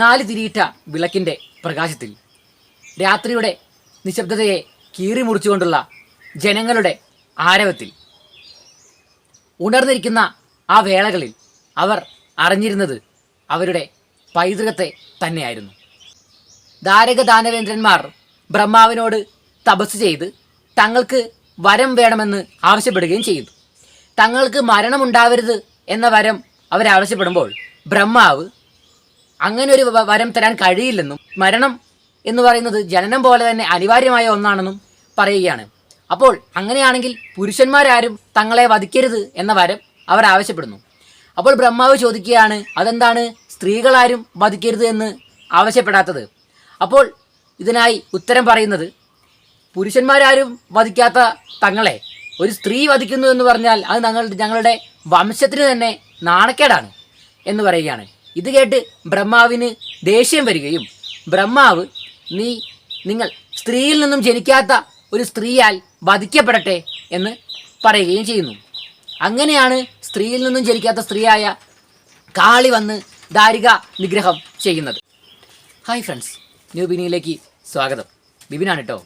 നാല് തിരിയിട്ട വിളക്കിന്റെ പ്രകാശത്തിൽ രാത്രിയുടെ നിശബ്ദതയെ കീറി മുറിച്ചുകൊണ്ടുള്ള ജനങ്ങളുടെ ആരവത്തിൽ ഉണർന്നിരിക്കുന്ന ആ വേളകളിൽ അവർ അറിഞ്ഞിരുന്നത് അവരുടെ പൈതൃകത്തെ തന്നെയായിരുന്നു. ധാരക ദാനവേന്ദ്രന്മാർ ബ്രഹ്മാവിനോട് തപസ് ചെയ്ത് തങ്ങൾക്ക് വരം വേണമെന്ന് ആവശ്യപ്പെടുകയും ചെയ്തു. തങ്ങൾക്ക് മരണമുണ്ടാവരുത് എന്ന വരം അവരാവശ്യപ്പെടുമ്പോൾ ബ്രഹ്മാവ് അങ്ങനെ ഒരു വരം തരാൻ കഴിയില്ലെന്നും മരണം എന്ന് പറയുന്നത് ജനനം പോലെ തന്നെ അനിവാര്യമായ ഒന്നാണെന്നും പറയുകയാണ്. അപ്പോൾ അങ്ങനെയാണെങ്കിൽ പുരുഷന്മാരാരും തങ്ങളെ വധിക്കരുത് എന്ന വരം അവർ ആവശ്യപ്പെടുന്നു. അപ്പോൾ ബ്രഹ്മാവ് ചോദിക്കുകയാണ് അതെന്താണ് സ്ത്രീകളാരും വധിക്കരുത് എന്ന് ആവശ്യപ്പെടാത്തത്? അപ്പോൾ ഇതിനായി ഉത്തരം പറയുന്നത് പുരുഷന്മാരാരും വധിക്കാത്ത തങ്ങളെ ഒരു സ്ത്രീ വധിക്കുന്നു എന്ന് പറഞ്ഞാൽ അത് ഞങ്ങൾ ഞങ്ങളുടെ വംശത്തിന് തന്നെ നാണക്കേടാണ് എന്ന് പറയുകയാണ്. ഇത് കേട്ട് ബ്രഹ്മാവിന് ദേഷ്യം വരികയും ബ്രഹ്മാവ് നീ നിങ്ങൾ സ്ത്രീയിൽ നിന്നും ജനിക്കാത്ത ഒരു സ്ത്രീയാൽ വധിക്കപ്പെടട്ടെ എന്ന് പറയുകയും ചെയ്യുന്നു. അങ്ങനെയാണ് സ്ത്രീയിൽ നിന്നും ജനിക്കാത്ത സ്ത്രീയായ കാളി വന്ന് ദാരിക നിഗ്രഹം ചെയ്യുന്നത്. ഹായ് ഫ്രണ്ട്സ് ന്യൂ ബിനിയിലേക്ക് സ്വാഗതം. ബിബിനാണ് കേട്ടോ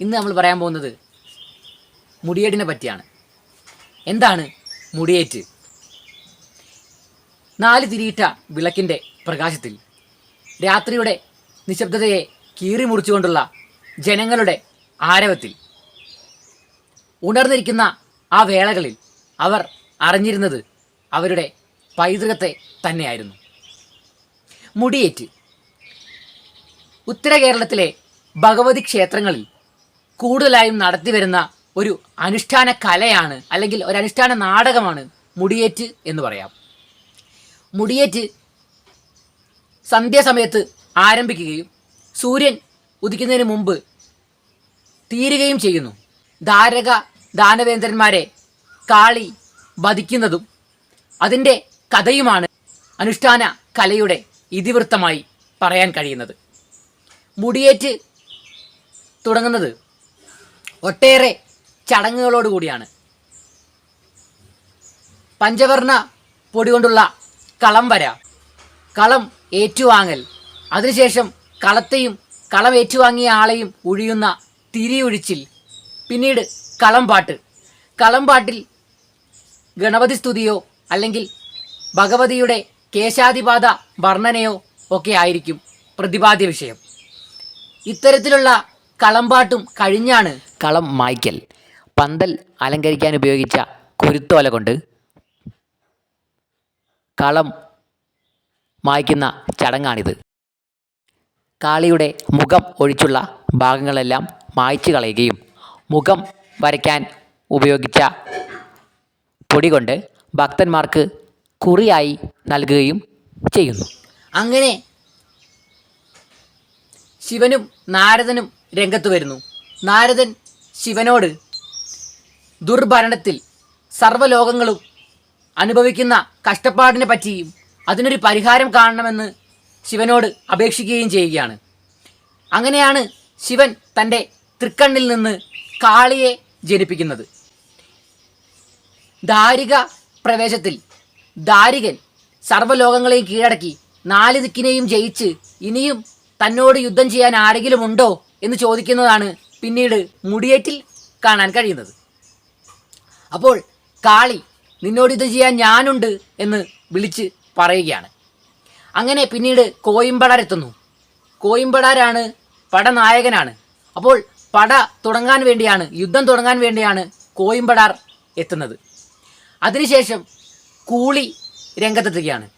ഇന്ന് നമ്മൾ പറയാൻ പോകുന്നത് മുടിയേടിനെ പറ്റിയാണ്. എന്താണ് മുടിയേറ്റ്? നാല് തിരിയിട്ട വിളക്കിന്റെ പ്രകാശത്തിൽ രാത്രിയുടെ നിശബ്ദതയെ കീറി മുറിച്ചുകൊണ്ടുള്ള ജനങ്ങളുടെ ആരവത്തിൽ ഉണർന്നിരിക്കുന്ന ആ വേളകളിൽ അവർ അറിഞ്ഞിരുന്നത് അവരുടെ പൈതൃകത്തെ തന്നെയായിരുന്നു. മുടിയേറ്റ്. ഉത്തര കേരളത്തിലെ ഭഗവതി ക്ഷേത്രങ്ങളിൽ കൂടുതലായും നടത്തിവരുന്ന ഒരു അനുഷ്ഠാന കലയാണ് അല്ലെങ്കിൽ ഒരു അനുഷ്ഠാന നാടകമാണ് മുടിയേറ്റ് എന്ന് പറയാം. മുടിയേറ്റ് സന്ധ്യാസമയത്ത് ആരംഭിക്കുകയും സൂര്യൻ ഉദിക്കുന്നതിന് മുമ്പ് തീരുകയും ചെയ്യുന്നു. ധാരക ദാനവേന്ദ്രന്മാരെ കാളി വധിക്കുന്നതും അതിന്റെ കഥയുമാണ് അനുഷ്ഠാന കലയുടെ ഇതിവൃത്തമായി പറയാൻ കഴിയുന്നത്. മുടിയേറ്റ് തുടങ്ങുന്നത് ഒട്ടേറെ ചടങ്ങുകളോടുകൂടിയാണ്. പഞ്ചവർണ പൊടി കൊണ്ടുള്ള കളം വര. കളം ഏറ്റുവാങ്ങൽ. അതിനുശേഷം കളത്തെയും കളം ഏറ്റുവാങ്ങിയ ആളെയും ഒഴിയുന്ന തിരിയൊഴിച്ചിൽ. പിന്നീട് കളംപാട്ട്. കളംപാട്ടിൽ ഗണപതി സ്തുതിയോ അല്ലെങ്കിൽ ഭഗവതിയുടെ കേശാതിപാത വർണനയോ ഒക്കെ ആയിരിക്കും പ്രതിപാദ്യ വിഷയം. ഇത്തരത്തിലുള്ള കളംപാട്ടും കഴിഞ്ഞാണ്. കളം മായ്ക്കൽ. പന്തൽ അലങ്കരിക്കാൻ ഉപയോഗിച്ച കുരുത്തോല കൊണ്ട് കളം മായ്ക്കുന്ന ചടങ്ങാണിത്. കാളിയുടെ മുഖം ഒഴിച്ചുള്ള ഭാഗങ്ങളെല്ലാം മായ്ച്ചു കളയുകയും മുഖം വരയ്ക്കാൻ ഉപയോഗിച്ച പൊടി കൊണ്ട് ഭക്തന്മാർക്ക് കുറിയായി നൽകുകയും ചെയ്യുന്നു. അങ്ങനെ ശിവനും നാരദനും രംഗത്ത് വരുന്നു. നാരദൻ ശിവനോട് ദുർഭരണത്തിൽ സർവലോകങ്ങളും അനുഭവിക്കുന്ന കഷ്ടപ്പാടിനെ പറ്റിയും അതിനൊരു പരിഹാരം കാണണമെന്ന് ശിവനോട് അപേക്ഷിക്കുകയും ചെയ്യുകയാണ്. അങ്ങനെയാണ് ശിവൻ തന്റെ തൃക്കണ്ണിൽ നിന്ന് കാളിയെ ജനിപ്പിക്കുന്നത്. ദാരിക പ്രവേശത്തിൽ ദാരികൻ സർവലോകങ്ങളെയും കീഴടക്കി നാല് ദിക്കിനെയും ജയിച്ച് ഇനിയും തന്നോട് യുദ്ധം ചെയ്യാൻ ആരെങ്കിലും ഉണ്ടോ എന്ന് ചോദിക്കുന്നതാണ് പിന്നീട് മുടിയേറ്റിൽ കാണാൻ കഴിയുന്നത്. അപ്പോൾ കാളി നിന്നോട് ഇത് ചെയ്യാൻ ഞാനുണ്ട് എന്ന് വിളിച്ച് പറയുകയാണ്. അങ്ങനെ പിന്നീട് കോയിമ്പടാരെത്തുന്നു. കോയിമ്പടാരാണ് പടനായകനാണ്. അപ്പോൾ പട തുടങ്ങാൻ വേണ്ടിയാണ് യുദ്ധം തുടങ്ങാൻ വേണ്ടിയാണ് കോയിമ്പടാർ എത്തുന്നത്. അതിനുശേഷം കൂളി രംഗത്തെത്തുകയാണ്.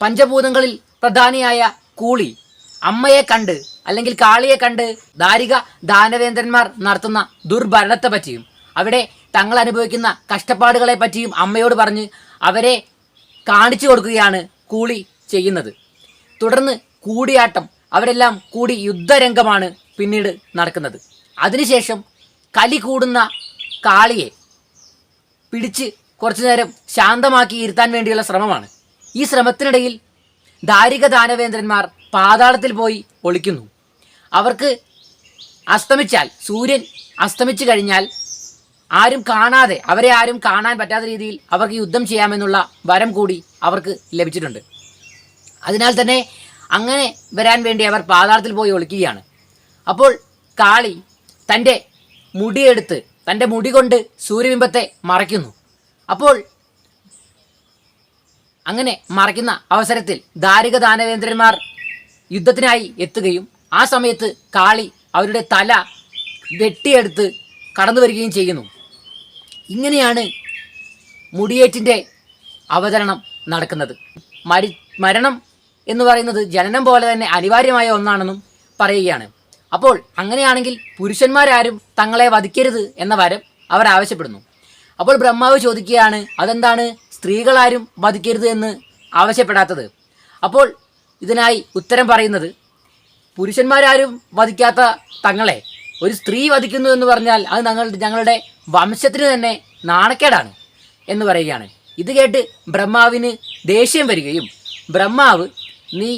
പഞ്ചഭൂതങ്ങളിൽ പ്രധാനിയായ കൂളി അമ്മയെ കണ്ട് അല്ലെങ്കിൽ കാളിയെ കണ്ട് ദാരിക ദാനവേന്ദ്രന്മാർ നടത്തുന്ന ദുർഭരണത്തെ പറ്റിയും അവിടെ തങ്ങൾ അനുഭവിക്കുന്ന കഷ്ടപ്പാടുകളെ പറ്റിയും അമ്മയോട് പറഞ്ഞ് അവരെ കാണിച്ചു കൊടുക്കുകയാണ് കൂളി ചെയ്യുന്നത്. തുടർന്ന് കൂടിയാട്ടം അവരെല്ലാം കൂടി യുദ്ധരംഗമാണ് പിന്നീട് നടക്കുന്നത്. അതിനുശേഷം കലി കൂടുന്ന കാളിയെ പിടിച്ച് കുറച്ചു നേരം ശാന്തമാക്കി ഇരുത്താൻ വേണ്ടിയുള്ള ശ്രമമാണ്. ഈ ശ്രമത്തിനിടയിൽ ധാരിക ദാനവേന്ദ്രന്മാർ പാതാളത്തിൽ പോയി ഒളിക്കുന്നു. അവർക്ക് അസ്തമിച്ചാൽ സൂര്യൻ അസ്തമിച്ചു കഴിഞ്ഞാൽ ആരും കാണാതെ അവരെ ആരും കാണാൻ പറ്റാത്ത രീതിയിൽ അവർക്ക് യുദ്ധം ചെയ്യാമെന്നുള്ള വരം കൂടി അവർക്ക് ലഭിച്ചിട്ടുണ്ട്. അതിനാൽ തന്നെ അങ്ങനെ വരാൻ വേണ്ടി അവർ പാതാളത്തിൽ പോയി ഒളിക്കുകയാണ്. അപ്പോൾ കാളി തന്റെ മുടിയെടുത്ത് തന്റെ മുടി കൊണ്ട് സൂര്യബിംബത്തെ മറയ്ക്കുന്നു. അപ്പോൾ അങ്ങനെ മറയ്ക്കുന്ന അവസരത്തിൽ ധാരിക ദാനവേന്ദ്രന്മാർ യുദ്ധത്തിനായി എത്തുകയും ആ സമയത്ത് കാളി അവരുടെ തല വെട്ടിയെടുത്ത് കടന്നു വരികയും ചെയ്യുന്നു. ഇങ്ങനെയാണ് മുടിയേറ്റിന്റെ അവതരണം നടക്കുന്നത്. മരി മരണം എന്ന് പറയുന്നത് ജനനം പോലെ തന്നെ അനിവാര്യമായ ഒന്നാണെന്നും പറയുകയാണ്. അപ്പോൾ അങ്ങനെയാണെങ്കിൽ പുരുഷന്മാരാരും തങ്ങളെ വധിക്കരുത് എന്ന വരം അവർ ആവശ്യപ്പെടുന്നു. അപ്പോൾ ബ്രഹ്മാവ് ചോദിക്കുകയാണ് അതെന്താണ് സ്ത്രീകളാരും വധിക്കരുത് എന്ന് ആവശ്യപ്പെടാത്തത്? അപ്പോൾ ഇതിനായി ഉത്തരം പറയുന്നത് പുരുഷന്മാരാരും വധിക്കാത്ത തങ്ങളെ ഒരു സ്ത്രീ വധിക്കുന്നു എന്ന് പറഞ്ഞാൽ അത് ഞങ്ങളുടെ ഞങ്ങളുടെ വംശത്തിന് തന്നെ നാണക്കേടാണ് എന്ന് പറയുകയാണ്. ഇത് കേട്ട് ബ്രഹ്മാവിന് ദേഷ്യം വരികയും ബ്രഹ്മാവ് നീ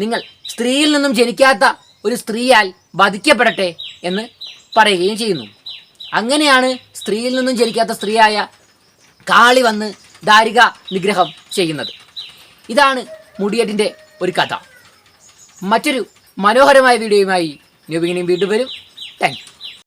നിങ്ങൾ സ്ത്രീയിൽ നിന്നും ജനിക്കാത്ത ഒരു സ്ത്രീയാൽ വധിക്കപ്പെടട്ടെ എന്ന് പറയുകയും ചെയ്യുന്നു. അങ്ങനെയാണ് സ്ത്രീയിൽ നിന്നും ജനിക്കാത്ത സ്ത്രീയായ കാളി വന്ന് ദാരിക നിഗ്രഹം ചെയ്യുന്നത്. ഇതാണ് മുടിയേറ്റിന്റെ ഒരു കഥ. മറ്റൊരു മനോഹരമായ വീഡിയോയുമായി ന്യൂബിങ്ങിനെയും വീണ്ടും വരും. താങ്ക്